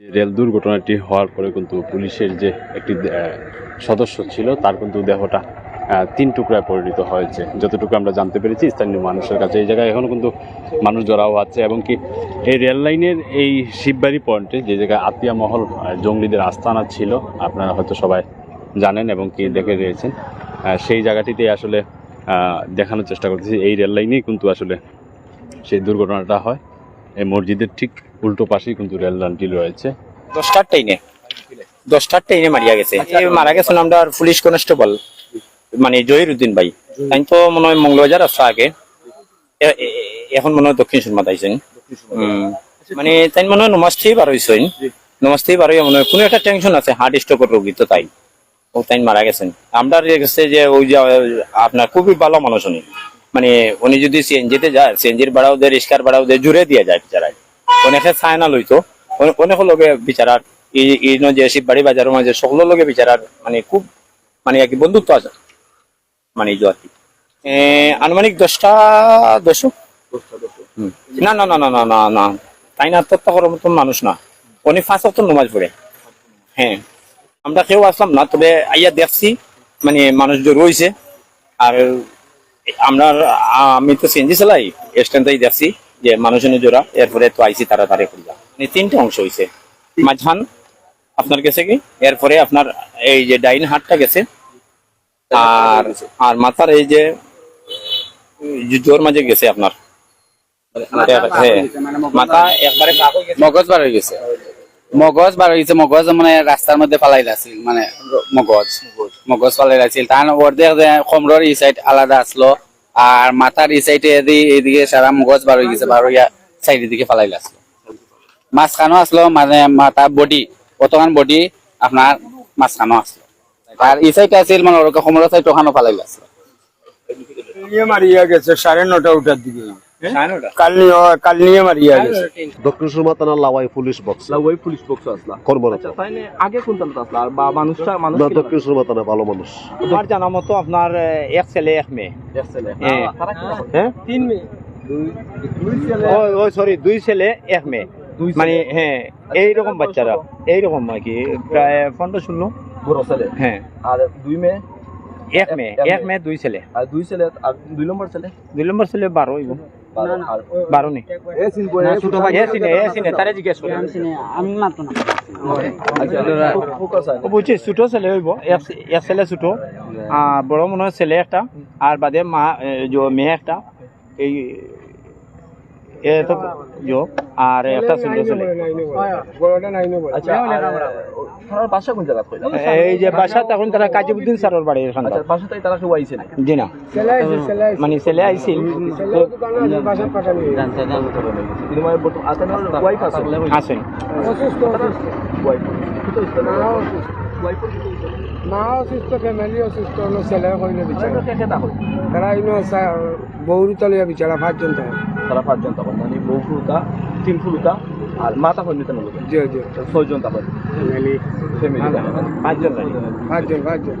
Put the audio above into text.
Rail দুর্ঘটনাটি হওয়ার পরে কিন্তু পুলিশের যে একটি সদস্য ছিল, তার কিন্তু দেহটা তিন টুকরায় পরিণত হয়েছে। যতটুকু আমরা জানতে পেরেছি, স্থানীয় মানুষের কাছে এই জায়গায় এখনও কিন্তু মানুষ জড়াও আছে, এবং কি এই রেল লাইনের এই শিববাড়ি পয়েন্টে যে জায়গায় আতিয়া মহল জঙ্গলিদের আস্তানা ছিল, আপনারা হয়তো সবাই জানেন এবং কি দেখে রয়েছেন। সেই জায়গাটিতে আসলে দেখানোর চেষ্টা করতেছি, এই রেল লাইনেই কিন্তু আসলে সেই দুর্ঘটনাটা হয়। এই মসজিদের ঠিক উল্টো পাশেই কিন্তু রেল লাইনটি রয়েছে। দশটার ট্রেনে দশটার ট্রেনে মারিয়া গেছে। এই মারা গেছেন আমরা পুলিশ কনস্টেবল মানে জহির উদ্দিন ভাই। তাই তো মনে হয় মঙ্গলবাজার আসছে আগে। এখন মনে হয় দক্ষিণ সুরমাত আইছেন। মানে তাই মনে হয় নমাজ বার হয়েছেন নমাজ বার হয়ে মনে হয় কোনো একটা টেনশন আছে হার্ট স্ট্রোকের রোগী তো তাই। ও তাই মারা গেছেন। আমরা গেছে যে ওই যে আপনার খুবই ভালো মানুষ উনি। মানে উনি যদি সিএনজিতে যায় সিএনজির ভাড়াও দেয় রিক্সার ভাড়াও দেয় জুড়ে দিয়ে যায় বিচারায়। অনেকে চায় না লইতো। অনে- অনেক লগে বিচারার এই এই ন যে শিববাড়ি বাজারের মাঝে সকলের লগে বিচারার মানে খুব মানে আর কি বন্ধুত্ব আছে। মানে এই আর কি। আনুমানিক দশটা দশ। হুম। না না না না না না না। তাই না আত্মহত্যা করার মতন মানুষ না। উনি ফাঁস অক্ট নমাজ পড়ে। হ্যাঁ। আমরা কেউ আসলাম না তবে আইয়া দেখছি মানে মানুষ জোর হয়েছে আর আমরা আমি তো সিএনজি চালাই স্ট্যান্ডটাই দেখছি যে জোড়া এরপরে তো আইসি তাড়াতাড়ি করিয়া। মানে তিনটে অংশ হয়েছে মাঝখান আপনার গেছে কি? এরপরে আপনার এই যে ডাইন হাতটা গেছে আর আর মাথার এই যে জোর মাঝে গেছে আপনার। হ্যাঁ মাথা একবারে কাক হয়ে গেছে। মগজ বার হয়ে গেছে। মগজ বার হয়ে গেছে মগজ মানে রাস্তার মধ্যে আছিল মানে মগজ। মগজ ফালাই আছিল তার অর্ধেক কমরর এই সাইড আলাদা আসলো আর মাথার এই সাইডে এদিকে সারা মগজ বার হয়ে গেছে বার হইয়া সাইডের দিকে ফালাই আসলো মাঝখানো আসলো মানে মাথা বডি কতখান বডি আপনার মাঝখানো আসলো আর এই সাইডে আছিল মানে ওরকম কমরর সাইড ওখানে ফালাই আসলো নিয়ে মারিয়া গেছে সাড়ে নটা উঠার দিকে। কাল নিয়ে কাল নিয়ে মারিয়া গেছে দক্ষিণ সুরমা থানার Lawai police box Lauyai police box আসলা। কর্মরত আচ্ছা তাই না আগে কোন তালত আসলা? বা মানুষটা মানুষ দক্ষিণ সুরমা থানা ভালো মানুষ। আমার জানা মতো আপনার এক ছেলে এক মেয়ে। হ্যাঁ। হ্যাঁ? তিন মেয়ে। ওই ওই সরি দুই ছেলে এক মেয়ে। মানে হ্যাঁ এইরকম বাচ্চারা। এইরকম আর কি। প্রায় পনেরো ষোলো। বড় ছেলে। হ্যাঁ। আর দুই মেয়ে? এক মেয়ে। এক মেয়ে। দুই ছেলে। আর দুই ছেলে আর দুই নম্বর ছেলে? দুই নম্বর ছেলে বারো হইব বারো। নেই। ছোট ভাই। তারে জিজ্ঞেস করে। আচ্ছা, না। বুঝছি ছোট ছেলে হইব এক এক ছেলে ছোট বড় মনে হয় ছেলে একটা আর বাদে মা মেয়ে একটা। এই তো আর একটা ছোট ছেলে নেব আচ্ছা আর ওনার বাসা কোন জায়গা কইলা এই যে বাসা তখন তারা কাজিবুদ্দিন স্যারের বাড়ি এখানে আচ্ছা বাসা তারা কেউ আইছে জি না। আইছে মানে ছেলে আইছিল বাসা পাঠানি কিন্তু মানে বর্তমান আতানোর ওয়াইফ আছে? আসেন অসুস্থ অসুস্থ। ওয়াইফ মা অসুস্থ ফ্যামিলি অসুস্থ অন্য ছেলে কইলে বিচারা তারা ইনো বৌরি তলিয়া বিচারা পাঁচজন থাকে তারা পাঁচজন তখন মানে ফুলুতা তিন ফুলুতা আর মাতা হইতে না জি জি। ছয়জন তখন ফ্যামিলি ফ্যামিলি পাঁচজন। পাঁচজন পাঁচজন।